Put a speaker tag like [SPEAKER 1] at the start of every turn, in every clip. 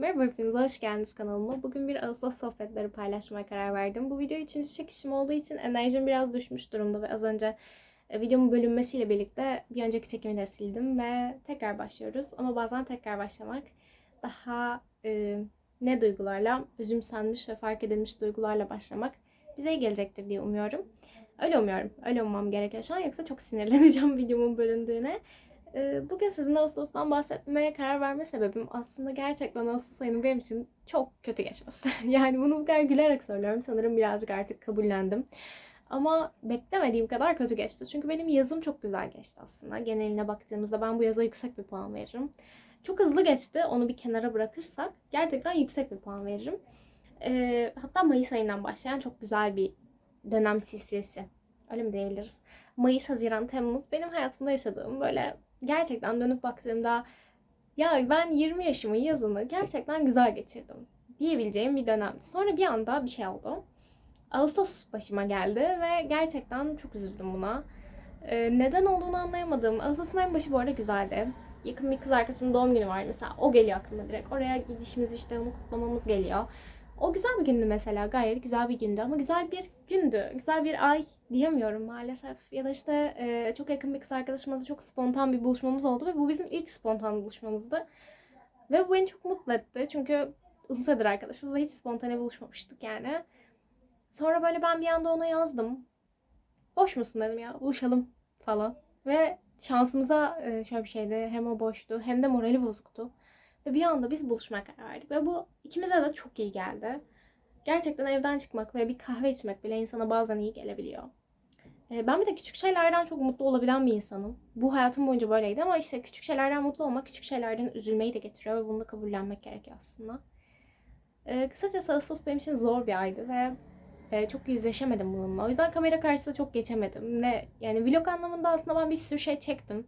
[SPEAKER 1] Merhaba hepiniz, hoş geldiniz kanalıma. Bugün bir Ağustos sohbetleri paylaşmaya karar verdim. Bu video üçüncü çekişim olduğu için enerjim biraz düşmüş durumda ve az önce e, videomun bölünmesiyle birlikte bir önceki çekimi de sildim ve tekrar başlıyoruz. Ama bazen tekrar başlamak daha e, ne duygularla, üzümsenmiş ve fark edilmiş duygularla başlamak bize iyi gelecektir diye umuyorum. Öyle umuyorum. Öyle ummam gerekiyor şu an yoksa çok sinirleneceğim videomun bölündüğüne. Bugün sizinle Ağustos'tan bahsetmeye karar verme sebebim aslında gerçekten Ağustos ayının benim için çok kötü geçmesi. yani bunu bu kadar gülerek söylüyorum. Sanırım birazcık artık kabullendim. Ama beklemediğim kadar kötü geçti. Çünkü benim yazım çok güzel geçti aslında. Geneline baktığımızda ben bu yaza yüksek bir puan veririm. Çok hızlı geçti. Onu bir kenara bırakırsak gerçekten yüksek bir puan veririm. Hatta Mayıs ayından başlayan çok güzel bir dönem silsilesi. Öyle mi diyebiliriz? Mayıs, Haziran, Temmuz benim hayatımda yaşadığım böyle gerçekten dönüp baktığımda ya ben 20 yaşımı yazını gerçekten güzel geçirdim diyebileceğim bir dönemdi. Sonra bir anda bir şey oldu. Ağustos başıma geldi ve gerçekten çok üzüldüm buna. Ee, neden olduğunu anlayamadım. Ağustos'un en başı bu arada güzeldi. Yakın bir kız arkadaşımın doğum günü var mesela. O geliyor aklıma direkt. Oraya gidişimiz işte onu kutlamamız geliyor. O güzel bir gündü mesela. Gayet güzel bir gündü ama güzel bir gündü. Güzel bir ay diyemiyorum maalesef. Ya da işte e, çok yakın bir kız arkadaşımızla çok spontan bir buluşmamız oldu ve bu bizim ilk spontan buluşmamızdı. Ve bu beni çok mutlu etti. Çünkü uzun süredir arkadaşız ve hiç spontane buluşmamıştık yani. Sonra böyle ben bir anda ona yazdım. Boş musun dedim ya buluşalım falan. Ve şansımıza şöyle bir şeydi. Hem o boştu hem de morali bozuktu. Ve bir anda biz buluşmaya karar verdik. Ve bu ikimize de çok iyi geldi. Gerçekten evden çıkmak ve bir kahve içmek bile insana bazen iyi gelebiliyor. Ee, Ben bir de küçük şeylerden çok mutlu olabilen bir insanım. Bu hayatım boyunca böyleydi ama işte küçük şeylerden mutlu olmak küçük şeylerden üzülmeyi de getiriyor ve bunu da kabullenmek gerekiyor aslında. Ee, Kısacası Ağustos benim için zor bir aydı ve e, çok yüzleşemedim bununla. O yüzden kamera karşısında çok geçemedim. Ne yani vlog anlamında aslında ben bir sürü şey çektim.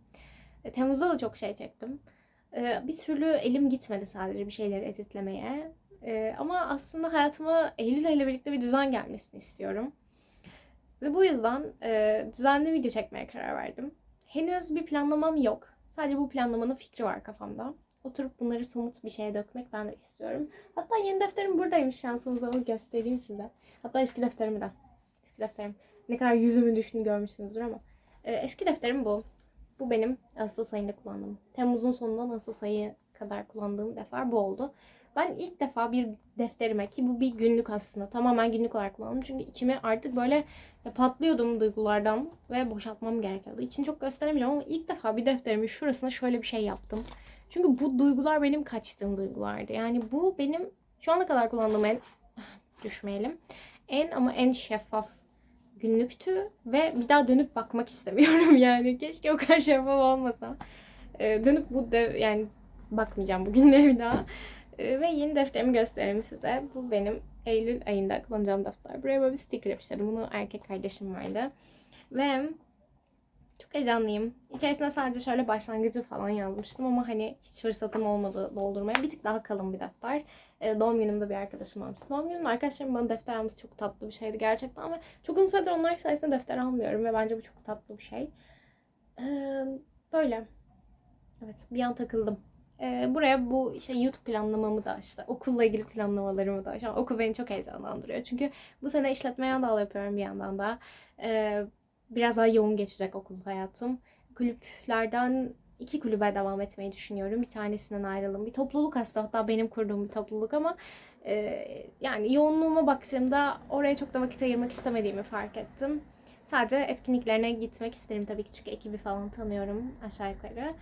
[SPEAKER 1] E, Temmuz'da da çok şey çektim. E, Bir türlü elim gitmedi sadece bir şeyleri editlemeye. Ama aslında hayatıma Eylül ile birlikte bir düzen gelmesini istiyorum. Ve bu yüzden e, düzenli video çekmeye karar verdim. Henüz bir planlamam yok. Sadece bu planlamanın fikri var kafamda. Oturup bunları somut bir şeye dökmek ben de istiyorum. Hatta yeni defterim buradaymış şansınıza onu göstereyim size. Hatta eski defterimi de. Eski defterim. Ne kadar yüzümün düştüğünü görmüşsünüzdür ama. E, eski defterim bu. Bu benim Ağustos ayında kullandığım. Temmuz'un sonundan Ağustos ayı kadar kullandığım defter bu oldu. Ben ilk defa bir defterime ki bu bir günlük aslında tamamen günlük olarak kullandım. Çünkü içime artık böyle patlıyordum duygulardan ve boşaltmam gerekiyordu. İçini çok gösteremeyeceğim ama ilk defa bir defterimin şurasına şöyle bir şey yaptım. Çünkü bu duygular benim kaçtığım duygulardı. Yani bu benim şu ana kadar kullandığım en düşmeyelim. En ama en şeffaf günlüktü ve bir daha dönüp bakmak istemiyorum yani. Keşke o kadar şeffaf olmasa. Ee, dönüp bu de yani bakmayacağım bugün de bir daha. Ee, ve yeni defterimi göstereyim size. Bu benim Eylül ayında kullanacağım defter. Buraya böyle bir sticker yapıştırdım. Bunu erkek kardeşim vardı. Ve çok heyecanlıyım. İçerisine sadece şöyle başlangıcı falan yazmıştım ama hani hiç fırsatım olmadı doldurmaya. Bir tık daha kalın bir defter. Ee, doğum günümde bir arkadaşım almıştı. Doğum günümde arkadaşlarım bana defter alması çok tatlı bir şeydi gerçekten ve çok uzun süredir onlar sayesinde defter almıyorum ve bence bu çok tatlı bir şey. Ee, böyle. Evet bir an takıldım. Ee, buraya bu işte YouTube planlamamı da işte okulla ilgili planlamalarımı da şu an okul beni çok heyecanlandırıyor. Çünkü bu sene işletme yandalı yapıyorum bir yandan da. Ee, biraz daha yoğun geçecek okul hayatım. Kulüplerden iki kulübe devam etmeyi düşünüyorum. Bir tanesinden ayrıldım. Bir topluluk aslında hatta benim kurduğum bir topluluk ama e, yani yoğunluğuma baktığımda oraya çok da vakit ayırmak istemediğimi fark ettim. Sadece etkinliklerine gitmek isterim tabii ki çünkü ekibi falan tanıyorum aşağı yukarı.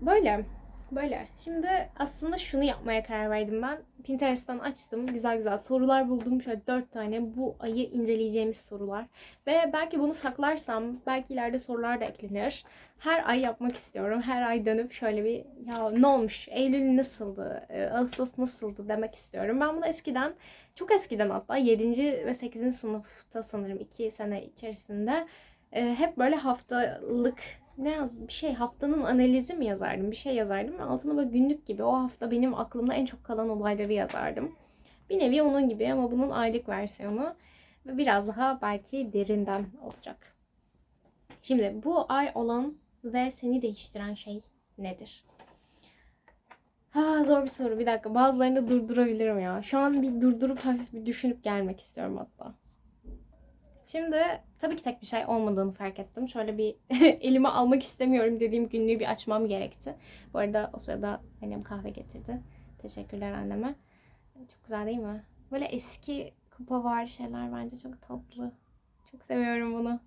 [SPEAKER 1] Böyle. Böyle. Şimdi aslında şunu yapmaya karar verdim ben. Pinterest'ten açtım. Güzel güzel sorular buldum. Şöyle dört tane bu ayı inceleyeceğimiz sorular. Ve belki bunu saklarsam belki ileride sorular da eklenir. Her ay yapmak istiyorum. Her ay dönüp şöyle bir ya ne olmuş? Eylül nasıldı? Ee, Ağustos nasıldı demek istiyorum. Ben bunu eskiden çok eskiden hatta 7. ve 8. sınıfta sanırım 2 sene içerisinde e, hep böyle haftalık ne yaz bir şey haftanın analizi mi yazardım bir şey yazardım ve altına böyle günlük gibi o hafta benim aklımda en çok kalan olayları yazardım. Bir nevi onun gibi ama bunun aylık versiyonu ve biraz daha belki derinden olacak. Şimdi bu ay olan ve seni değiştiren şey nedir? Ha zor bir soru. Bir dakika. Bazılarını durdurabilirim ya. Şu an bir durdurup hafif bir düşünüp gelmek istiyorum hatta. Şimdi tabii ki tek bir şey olmadığını fark ettim. Şöyle bir elime almak istemiyorum dediğim günlüğü bir açmam gerekti. Bu arada o sırada annem kahve getirdi. Teşekkürler anneme. Çok güzel değil mi? Böyle eski kupa var şeyler bence çok tatlı. Çok seviyorum bunu.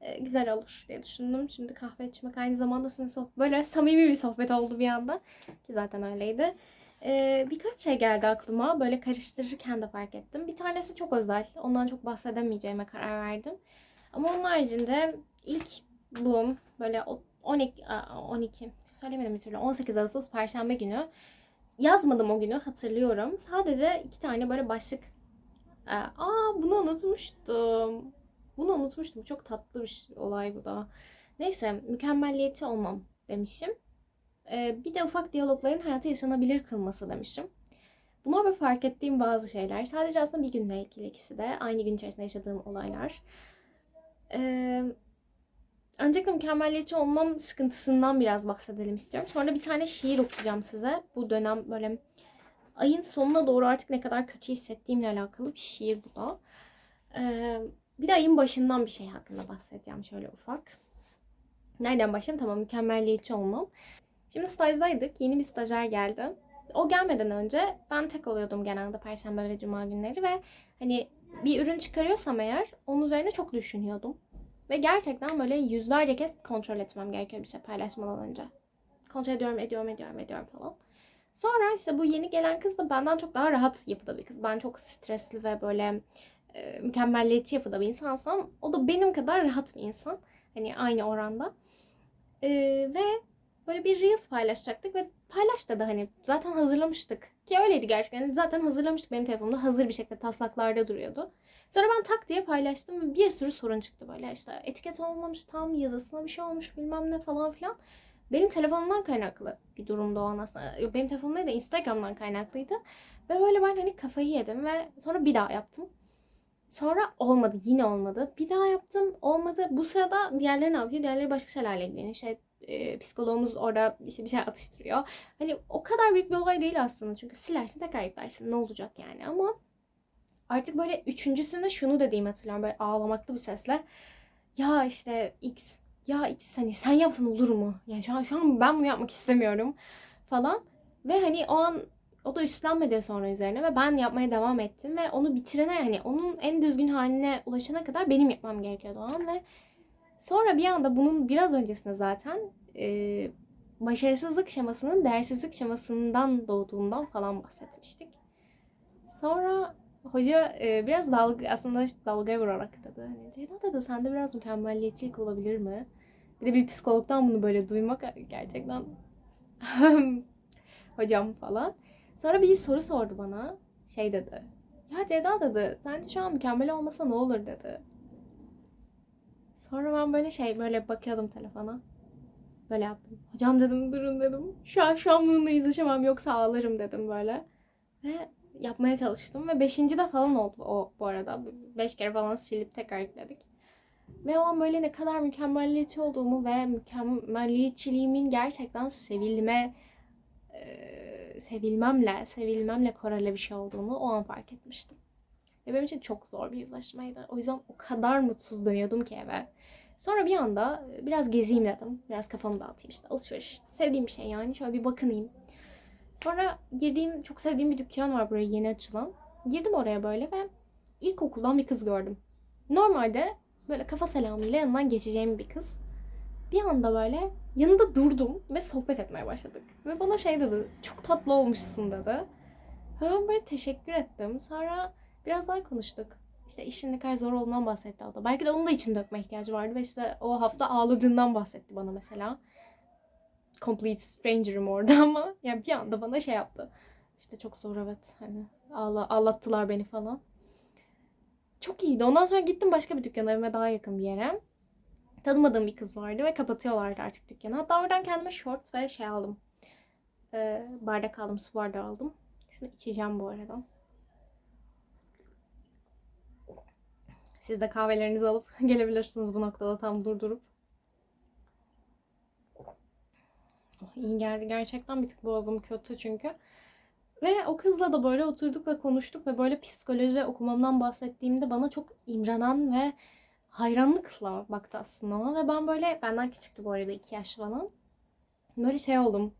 [SPEAKER 1] Ee, güzel olur diye düşündüm. Şimdi kahve içmek aynı zamanda sizin sohbet, böyle samimi bir sohbet oldu bir anda. Ki zaten öyleydi. Ee, birkaç şey geldi aklıma. Böyle karıştırırken de fark ettim. Bir tanesi çok özel. Ondan çok bahsedemeyeceğime karar verdim. Ama onun haricinde ilk bulum böyle o- 12, aa, 12 söylemedim bir türlü 18 Ağustos Perşembe günü yazmadım o günü hatırlıyorum. Sadece iki tane böyle başlık. Ee, Aa bunu unutmuştum. Bunu unutmuştum. Çok tatlı bir olay bu da. Neyse mükemmelliyetçi olmam demişim. Ee, bir de ufak diyalogların hayatı yaşanabilir kılması demişim. Bunlar böyle fark ettiğim bazı şeyler. Sadece aslında bir günle ilgili ikisi de. Aynı gün içerisinde yaşadığım olaylar. Ee, öncelikle mükemmelliyetçi olmam sıkıntısından biraz bahsedelim istiyorum. Sonra bir tane şiir okuyacağım size. Bu dönem böyle ayın sonuna doğru artık ne kadar kötü hissettiğimle alakalı bir şiir bu da. Ee, bir de ayın başından bir şey hakkında bahsedeceğim şöyle ufak. Nereden başlayayım? Tamam mükemmelliyetçi olmam. Şimdi stajdaydık. Yeni bir stajyer geldi. O gelmeden önce ben tek oluyordum genelde perşembe ve cuma günleri ve hani bir ürün çıkarıyorsam eğer onun üzerine çok düşünüyordum. Ve gerçekten böyle yüzlerce kez kontrol etmem gerekiyor bir şey paylaşmadan önce. Kontrol ediyorum, ediyorum, ediyorum, ediyorum falan. Sonra işte bu yeni gelen kız da benden çok daha rahat yapıda bir kız. Ben çok stresli ve böyle e, mükemmelliyetçi yapıda bir insansam o da benim kadar rahat bir insan. Hani aynı oranda. E, ve böyle bir Reels paylaşacaktık ve paylaş dedi hani zaten hazırlamıştık. Ki öyleydi gerçekten. Yani zaten hazırlamıştık benim telefonumda hazır bir şekilde taslaklarda duruyordu. Sonra ben tak diye paylaştım ve bir sürü sorun çıktı böyle işte etiket olmamış tam yazısına bir şey olmuş bilmem ne falan filan. Benim telefonumdan kaynaklı bir durumda o an aslında. Benim telefonum değil de Instagram'dan kaynaklıydı. Ve böyle ben hani kafayı yedim ve sonra bir daha yaptım. Sonra olmadı. Yine olmadı. Bir daha yaptım. Olmadı. Bu sırada diğerleri ne yapıyor? Diğerleri başka şeylerle ilgileniyor. İşte e, psikologumuz orada işte bir şey atıştırıyor. Hani o kadar büyük bir olay değil aslında. Çünkü silersin tekrar yüklersin. Ne olacak yani? Ama artık böyle üçüncüsünde şunu dediğimi hatırlıyorum. Böyle ağlamaklı bir sesle. Ya işte X. Ya X hani sen yapsan olur mu? Ya şu an, şu an ben bunu yapmak istemiyorum falan. Ve hani o an o da üstlenmedi sonra üzerine ve ben yapmaya devam ettim ve onu bitirene yani onun en düzgün haline ulaşana kadar benim yapmam gerekiyordu o an ve sonra bir anda bunun biraz öncesinde zaten e, başarısızlık şemasının değersizlik şemasından doğduğundan falan bahsetmiştik. Sonra hoca e, biraz dalga aslında dalga vurarak dedi. Hani Ceyda dedi sende biraz mükemmelliyetçilik olabilir mi? Bir de bir psikologdan bunu böyle duymak gerçekten hocam falan. Sonra bir soru sordu bana. Şey dedi. Ya Ceyda dedi. Sence şu an mükemmel olmasa ne olur dedi. Sonra ben böyle şey böyle bakıyordum telefona. Böyle yaptım. Hocam dedim durun dedim. Şu bununla yüzleşemem yoksa ağlarım dedim böyle. Ve yapmaya çalıştım ve beşinci de falan oldu o bu arada. Beş kere falan silip tekrar yükledik. Ve o an böyle ne kadar mükemmelliyetçi olduğumu ve mükemmelliyetçiliğimin gerçekten sevilme sevilmemle, sevilmemle korele bir şey olduğunu o an fark etmiştim. Ve benim için çok zor bir yüzleşmeydi. O yüzden o kadar mutsuz dönüyordum ki eve. Sonra bir anda biraz gezeyim dedim. Biraz kafamı dağıtayım işte alışveriş. Sevdiğim bir şey yani. Şöyle bir bakınayım. Sonra girdiğim, çok sevdiğim bir dükkan var buraya yeni açılan. Girdim oraya böyle ve ilkokuldan bir kız gördüm. Normalde böyle kafa selamıyla yanından geçeceğim bir kız. Bir anda böyle yanında durdum ve sohbet etmeye başladık. Ve bana şey dedi, çok tatlı olmuşsun dedi. Ben böyle teşekkür ettim. Sonra biraz daha konuştuk. İşte işin ne kadar zor olduğundan bahsetti o da. Belki de onun da için dökme ihtiyacı vardı ve işte o hafta ağladığından bahsetti bana mesela. Complete stranger'ım orada ama yani bir anda bana şey yaptı. İşte çok zor evet hani ağla, ağlattılar beni falan. Çok iyiydi. Ondan sonra gittim başka bir dükkana evime daha yakın bir yere. Tanımadığım bir kız vardı ve kapatıyorlardı artık dükkanı. Hatta oradan kendime short ve şey aldım. Ee, bardak aldım, su bardağı aldım. Şunu içeceğim bu arada. Siz de kahvelerinizi alıp gelebilirsiniz bu noktada tam durdurup. iyi geldi. Gerçekten bir tık boğazım kötü çünkü. Ve o kızla da böyle oturduk ve konuştuk ve böyle psikoloji okumamdan bahsettiğimde bana çok imrenen ve hayranlıkla baktı aslında ona. Ve ben böyle, benden küçüktü bu arada iki yaş falan. Böyle şey oldum.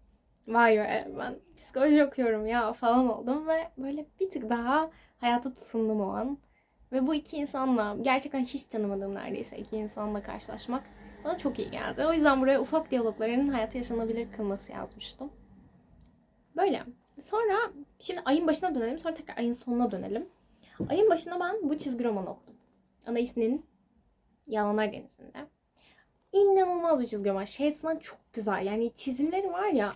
[SPEAKER 1] Vay be ben psikoloji okuyorum ya falan oldum ve böyle bir tık daha hayata tutundum o an. Ve bu iki insanla gerçekten hiç tanımadığım neredeyse iki insanla karşılaşmak bana çok iyi geldi. O yüzden buraya ufak diyalogların hayatı yaşanabilir kılması yazmıştım. Böyle. Sonra şimdi ayın başına dönelim sonra tekrar ayın sonuna dönelim. Ayın başında ben bu çizgi romanı okudum. Anais'in Yalanlar Denizi'nde. İnanılmaz bir çizgi roman. Şey açısından çok güzel. Yani çizimleri var ya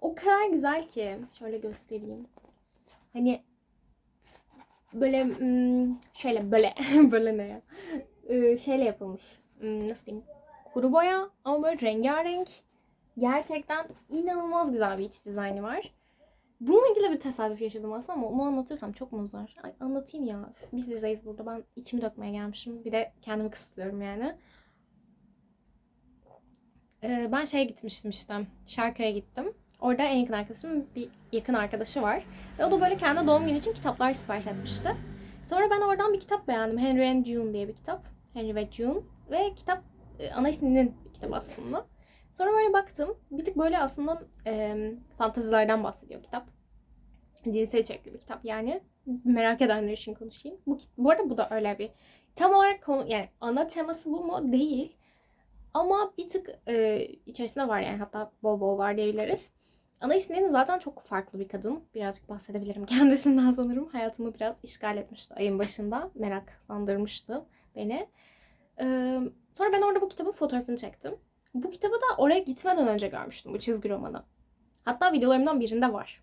[SPEAKER 1] o kadar güzel ki. Şöyle göstereyim. Hani böyle hmm, şöyle böyle böyle ne ya? Ee, şeyle yapılmış. Hmm, Nasıl diyeyim? Kuru boya ama böyle rengarenk. Gerçekten inanılmaz güzel bir iç dizaynı var. Bununla ilgili bir tesadüf yaşadım aslında ama onu anlatırsam çok mu uzar? Ay, anlatayım ya. Biz bizeyiz burada. Ben içimi dökmeye gelmişim. Bir de kendimi kısıtlıyorum yani. Ee, ben şeye gitmiştim işte. Şarkıya gittim. Orada en yakın arkadaşımın bir yakın arkadaşı var. Ve o da böyle kendi doğum günü için kitaplar sipariş etmişti. Sonra ben oradan bir kitap beğendim. Henry and June diye bir kitap. Henry ve June. Ve kitap e, Anais'in bir kitap aslında. Sonra böyle baktım. Bir tık böyle aslında e, fantazilerden bahsediyor kitap. Cinsel içerikli bir kitap yani. Merak edenler için konuşayım. Bu, bu arada bu da öyle bir tam olarak konu yani ana teması bu mu? Değil. Ama bir tık e, içerisinde var yani hatta bol bol var diyebiliriz. Anaïs Nin zaten çok farklı bir kadın. Birazcık bahsedebilirim kendisinden sanırım. Hayatımı biraz işgal etmişti ayın başında. Meraklandırmıştı beni. Sonra ben orada bu kitabın fotoğrafını çektim. Bu kitabı da oraya gitmeden önce görmüştüm bu çizgi romanı. Hatta videolarımdan birinde var.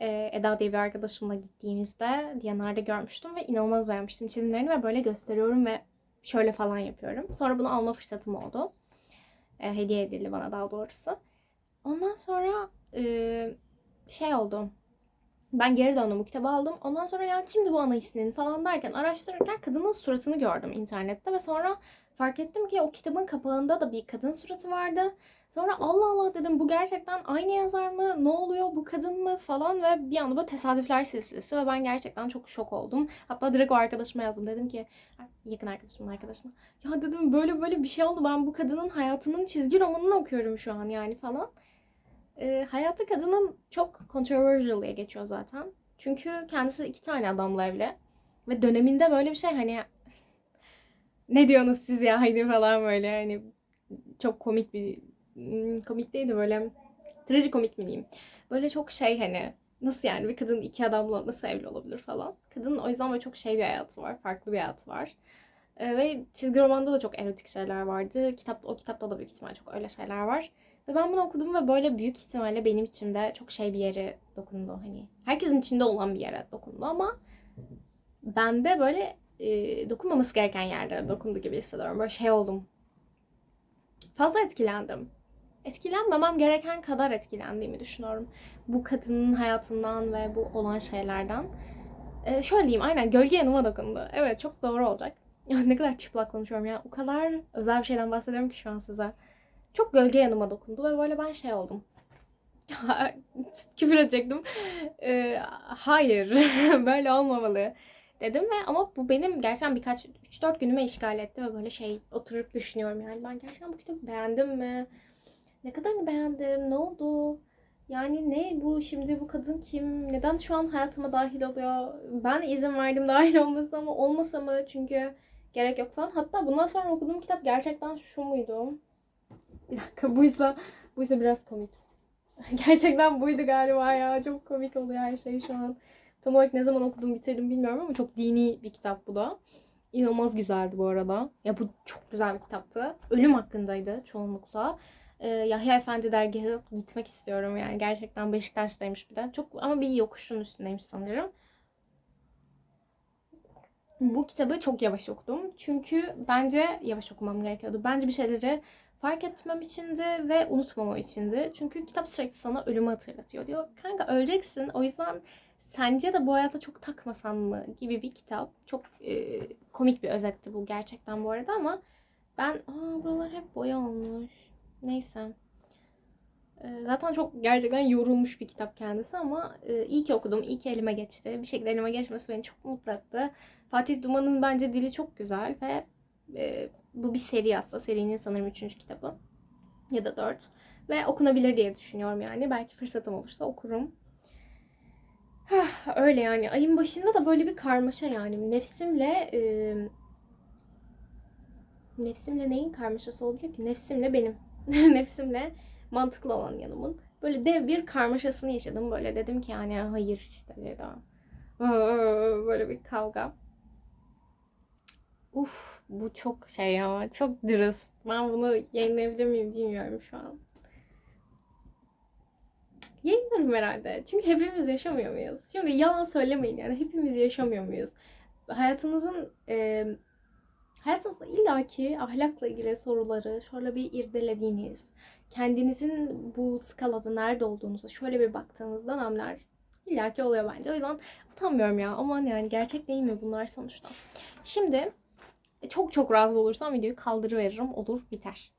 [SPEAKER 1] Ee, Eda diye bir arkadaşımla gittiğimizde Diyanar'da görmüştüm ve inanılmaz beğenmiştim çizimlerini ve böyle gösteriyorum ve şöyle falan yapıyorum. Sonra bunu alma fırsatım oldu. Hediye edildi bana daha doğrusu. Ondan sonra e, şey oldu. Ben geri döndüm bu kitabı aldım. Ondan sonra ya kimdi bu ana isminin falan derken araştırırken kadının suratını gördüm internette ve sonra fark ettim ki o kitabın kapağında da bir kadın suratı vardı. Sonra Allah Allah dedim bu gerçekten aynı yazar mı? Ne oluyor bu kadın mı falan ve bir anda böyle tesadüfler silsilesi ve ben gerçekten çok şok oldum. Hatta direkt o arkadaşıma yazdım. Dedim ki yakın arkadaşımın arkadaşına. Ya dedim böyle böyle bir şey oldu. Ben bu kadının hayatının çizgi romanını okuyorum şu an yani falan. E, hayatı kadının çok controversial diye geçiyor zaten. Çünkü kendisi iki tane adamla evli. Ve döneminde böyle bir şey hani ne diyorsunuz siz ya haydi falan böyle hani çok komik bir hmm, komik değil de böyle trajikomik mi diyeyim. Böyle çok şey hani nasıl yani bir kadın iki adamla nasıl evli olabilir falan. Kadının o yüzden böyle çok şey bir hayatı var. Farklı bir hayatı var. Ee, ve çizgi romanda da çok erotik şeyler vardı. Kitap o kitapta da büyük ihtimal çok öyle şeyler var. Ve ben bunu okudum ve böyle büyük ihtimalle benim içimde çok şey bir yere dokundu. Hani herkesin içinde olan bir yere dokundu ama bende böyle e, dokunmaması gereken yerlere dokundu gibi hissediyorum. Böyle şey oldum. Fazla etkilendim. Etkilenmemem gereken kadar etkilendiğimi düşünüyorum. Bu kadının hayatından ve bu olan şeylerden. E, şöyle diyeyim aynen gölge yanıma dokundu. Evet çok doğru olacak. Ya ne kadar çıplak konuşuyorum ya. O kadar özel bir şeyden bahsediyorum ki şu an size. Çok gölge yanıma dokundu ve böyle ben şey oldum. Küfür edecektim. E, hayır böyle olmamalı dedim ve ama bu benim gerçekten birkaç 3-4 günüme işgal etti ve böyle şey oturup düşünüyorum yani ben gerçekten bu kitabı beğendim mi? Ne kadar beğendim? Ne oldu? Yani ne bu şimdi bu kadın kim? Neden şu an hayatıma dahil oluyor? Ben izin verdim dahil olmasına ama olmasa mı? Çünkü gerek yok falan. Hatta bundan sonra okuduğum kitap gerçekten şu muydu? Bir dakika buysa, buysa biraz komik. gerçekten buydu galiba ya. Çok komik oluyor her şey şu an. Tam olarak ne zaman okudum bitirdim bilmiyorum ama çok dini bir kitap bu da. İnanılmaz güzeldi bu arada. Ya bu çok güzel bir kitaptı. Ölüm hakkındaydı çoğunlukla. Ee, Yahya Efendi dergahı gitmek istiyorum yani. Gerçekten Beşiktaş'taymış bir de. Çok ama bir yokuşun üstündeymiş sanırım. Bu kitabı çok yavaş okudum. Çünkü bence yavaş okumam gerekiyordu. Bence bir şeyleri fark etmem içindi ve unutmamam içindi. Çünkü kitap sürekli sana ölümü hatırlatıyor. Diyor kanka öleceksin. O yüzden sence de bu hayata çok takmasan mı gibi bir kitap. Çok e, komik bir özetti bu gerçekten bu arada ama ben aa buralar hep boya olmuş. Neyse. Ee, Zaten çok gerçekten yorulmuş bir kitap kendisi ama e, iyi ki okudum, iyi ki elime geçti. Bir şekilde elime geçmesi beni çok mutlu etti. Fatih Duman'ın bence dili çok güzel ve e, bu bir seri aslında. Serinin sanırım üçüncü kitabı ya da dört. Ve okunabilir diye düşünüyorum yani. Belki fırsatım olursa okurum. Hah, Öyle yani. Ayın başında da böyle bir karmaşa yani. Nefsimle e, nefsimle neyin karmaşası olabilir ki? Nefsimle benim. Nefsimle mantıklı olan yanımın. Böyle dev bir karmaşasını yaşadım. Böyle dedim ki yani hayır işte ya da böyle bir kavga. Uf bu çok şey ya çok dürüst. Ben bunu yayınlayabilir miyim bilmiyorum şu an. Yayınlarım herhalde. Çünkü hepimiz yaşamıyor muyuz? Şimdi yalan söylemeyin yani hepimiz yaşamıyor muyuz? Hayatınızın e, hayatınızda illaki ahlakla ilgili soruları şöyle bir irdelediğiniz, kendinizin bu skalada nerede olduğunuzu şöyle bir baktığınız dönemler illaki oluyor bence. O yüzden utanmıyorum ya. Aman yani gerçek değil mi bunlar sonuçta? Şimdi çok çok razı olursam videoyu kaldırıveririm. Olur biter.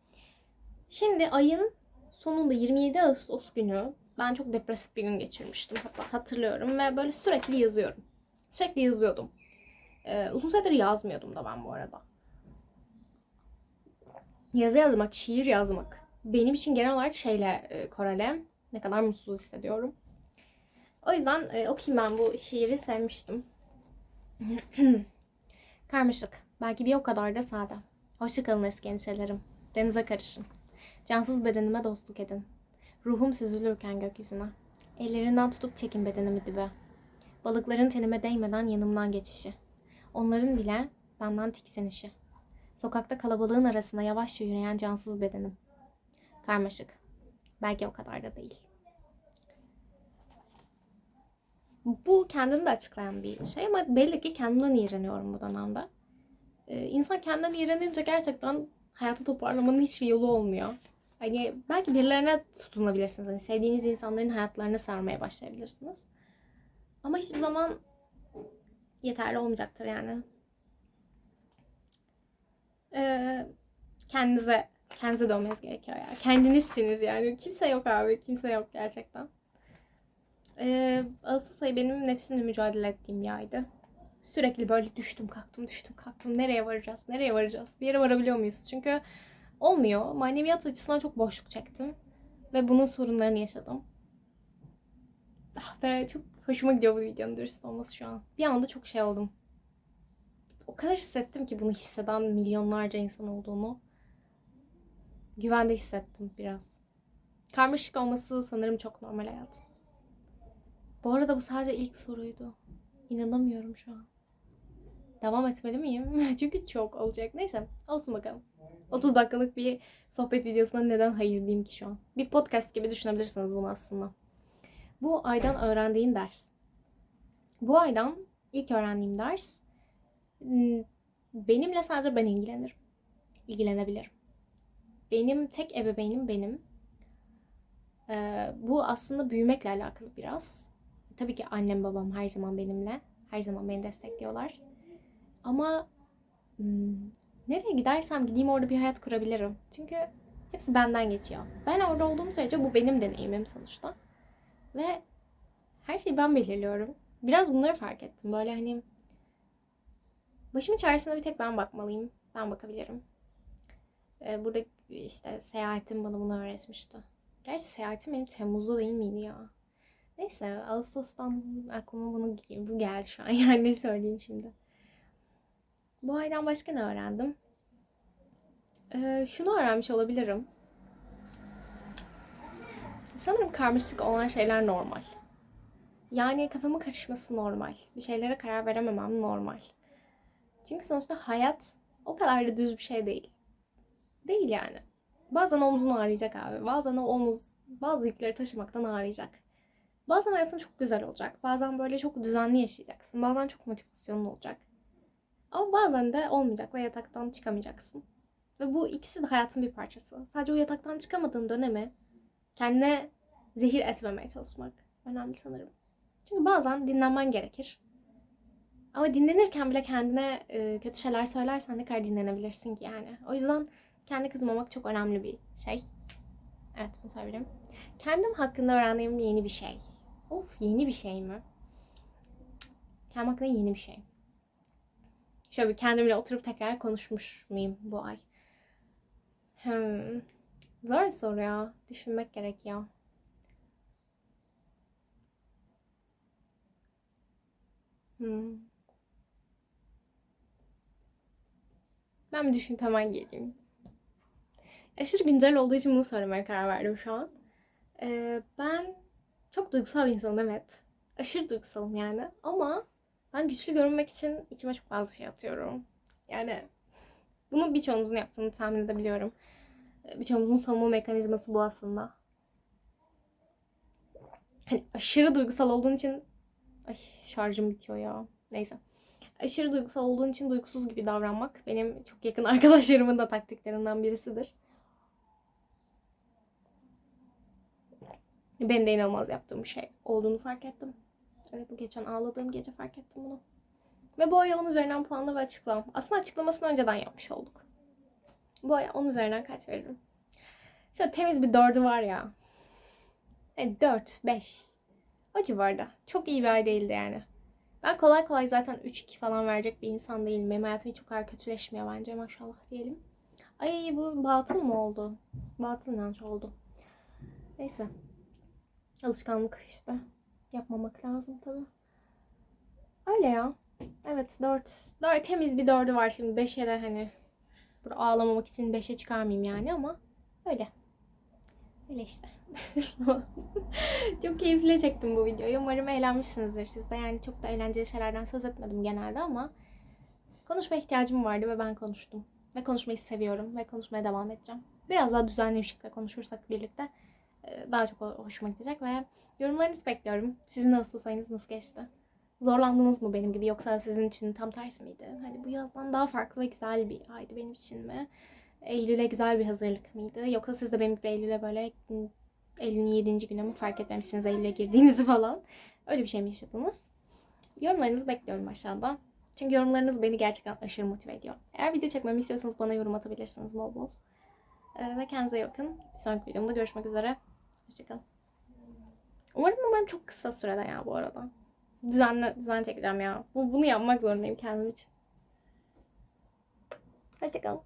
[SPEAKER 1] Şimdi ayın sonunda 27 Ağustos günü ben çok depresif bir gün geçirmiştim. Hatta hatırlıyorum ve böyle sürekli yazıyorum. Sürekli yazıyordum. Ee, uzun süredir yazmıyordum da ben bu arada. Yazı yazmak, şiir yazmak benim için genel olarak şeyle e, korele. Ne kadar mutsuz hissediyorum. O yüzden e, okuyayım ben bu şiiri sevmiştim. Karmaşık. Belki bir o kadar da sade. Hoşçakalın eski endişelerim. Denize karışın. Cansız bedenime dostluk edin. Ruhum süzülürken gökyüzüne. Ellerinden tutup çekin bedenimi dibe. Balıkların tenime değmeden yanımdan geçişi. Onların bile benden tiksinişi. Sokakta kalabalığın arasında yavaşça yürüyen cansız bedenim. Karmaşık. Belki o kadar da değil. Bu kendini de açıklayan bir şey ama belli ki kendimden iğreniyorum bu dönemde. Ee, insan kendinden iğrenince gerçekten hayatı toparlamanın hiçbir yolu olmuyor. Hani belki birilerine tutunabilirsiniz. Hani sevdiğiniz insanların hayatlarını sarmaya başlayabilirsiniz. Ama hiçbir zaman yeterli olmayacaktır yani. Ee, kendinize kendinize dönmeniz gerekiyor ya. Kendinizsiniz yani. Kimse yok abi. Kimse yok gerçekten. Ee, Ağustos ayı benim nefsimle mücadele ettiğim bir aydı. Sürekli böyle düştüm kalktım düştüm kalktım. Nereye varacağız? Nereye varacağız? Bir yere varabiliyor muyuz? Çünkü olmuyor. Maneviyat açısından çok boşluk çektim. Ve bunun sorunlarını yaşadım. Ah be çok hoşuma gidiyor bu videonun dürüst olması şu an. Bir anda çok şey oldum. O kadar hissettim ki bunu hisseden milyonlarca insan olduğunu. Güvende hissettim biraz. Karmaşık olması sanırım çok normal hayat. Bu arada bu sadece ilk soruydu. İnanamıyorum şu an. Devam etmeli miyim? Çünkü çok olacak. Neyse olsun bakalım. 30 dakikalık bir sohbet videosuna neden hayır diyeyim ki şu an. Bir podcast gibi düşünebilirsiniz bunu aslında. Bu aydan öğrendiğin ders. Bu aydan ilk öğrendiğim ders hmm, benimle sadece ben ilgilenirim. İlgilenebilirim. Benim tek ebeveynim benim. Ee, bu aslında büyümekle alakalı biraz. Tabii ki annem babam her zaman benimle. Her zaman beni destekliyorlar. Ama hmm, nereye gidersem gideyim orada bir hayat kurabilirim. Çünkü hepsi benden geçiyor. Ben orada olduğum sürece bu benim deneyimim sonuçta. Ve her şeyi ben belirliyorum. Biraz bunları fark ettim. Böyle hani başımın çaresine bir tek ben bakmalıyım. Ben bakabilirim. Ee, burada işte seyahatim bana bunu öğretmişti. Gerçi seyahatim benim Temmuz'da değil miydi ya? Neyse Ağustos'tan aklıma bunu bu geldi şu an. Yani ne söyleyeyim şimdi. Bu aydan başka ne öğrendim? Ee, şunu öğrenmiş olabilirim. Sanırım karmaşık olan şeyler normal. Yani kafamın karışması normal. Bir şeylere karar verememem normal. Çünkü sonuçta hayat o kadar da düz bir şey değil. Değil yani. Bazen omzun ağrıyacak abi. Bazen o omuz bazı yükleri taşımaktan ağrıyacak. Bazen hayatın çok güzel olacak. Bazen böyle çok düzenli yaşayacaksın. Bazen çok motivasyonun olacak. Ama bazen de olmayacak ve yataktan çıkamayacaksın. Ve bu ikisi de hayatın bir parçası. Sadece o yataktan çıkamadığın dönemi kendine zehir etmemeye çalışmak önemli sanırım. Çünkü bazen dinlenmen gerekir. Ama dinlenirken bile kendine e, kötü şeyler söylersen ne kadar dinlenebilirsin ki yani. O yüzden kendi kızmamak çok önemli bir şey. Evet bunu söylerim. Kendim hakkında öğrendiğim yeni bir şey. Of yeni bir şey mi? Kendim hakkında yeni bir şey. Şöyle bir kendimle oturup tekrar konuşmuş muyum bu ay? Hmm. Zor soru ya. Düşünmek gerekiyor. Hmm. Ben bir düşünüp hemen geleyim. Aşırı güncel olduğu için bunu söylemeye karar verdim şu an. Ee, ben çok duygusal bir insanım evet. Aşırı duygusalım yani. Ama ben güçlü görünmek için içime çok fazla şey atıyorum. Yani bunu birçoğunuzun yaptığını tahmin edebiliyorum. Ee, Birçoğumuzun savunma mekanizması bu aslında. Hani aşırı duygusal olduğun için... Ay şarjım bitiyor ya. Neyse. Aşırı duygusal olduğun için duygusuz gibi davranmak benim çok yakın arkadaşlarımın da taktiklerinden birisidir. Benim de inanılmaz yaptığım bir şey olduğunu fark ettim. Evet bu geçen ağladığım gece fark ettim bunu. Ve bu ay 10 üzerinden puanla ve açıklam. Aslında açıklamasını önceden yapmış olduk. Bu ay 10 üzerinden kaç veririm? Şöyle temiz bir 4'ü var ya. Yani 4, 5. O civarda. Çok iyi bir ay değildi yani. Ben kolay kolay zaten 3-2 falan verecek bir insan değilim. Benim hayatım hiç o kadar kötüleşmiyor bence maşallah diyelim. Ay bu batıl mı oldu? Batıl inanç oldu. Neyse. Alışkanlık işte. Yapmamak lazım tabii. Öyle ya. Evet 4. 4 temiz bir 4'ü var şimdi. 5'e de hani burada ağlamamak için 5'e çıkarmayayım yani ama öyle. Öyle işte. çok keyifli çektim bu videoyu. Umarım eğlenmişsinizdir siz de. Yani çok da eğlenceli şeylerden söz etmedim genelde ama konuşma ihtiyacım vardı ve ben konuştum. Ve konuşmayı seviyorum ve konuşmaya devam edeceğim. Biraz daha düzenli bir şekilde konuşursak birlikte daha çok hoşuma gidecek ve yorumlarınızı bekliyorum. Sizin Ağustos ayınız nasıl geçti? Zorlandınız mı benim gibi yoksa sizin için tam tersi miydi? Hani bu yazdan daha farklı ve güzel bir aydı benim için mi? Eylül'e güzel bir hazırlık mıydı? Yoksa siz de benim gibi Eylül'e böyle Eylül'ün 7. günü mü fark etmemişsiniz Eylül'e girdiğinizi falan. Öyle bir şey mi yaşadınız? Yorumlarınızı bekliyorum aşağıda. Çünkü yorumlarınız beni gerçekten aşırı motive ediyor. Eğer video çekmemi istiyorsanız bana yorum atabilirsiniz bol bol. Ee, ve kendinize iyi bakın. Bir sonraki videomda görüşmek üzere. Hoşçakalın. Umarım umarım çok kısa sürede ya bu arada. Düzenli, düzen çekeceğim ya. Bu, bunu yapmak zorundayım kendim için. Hoşçakalın.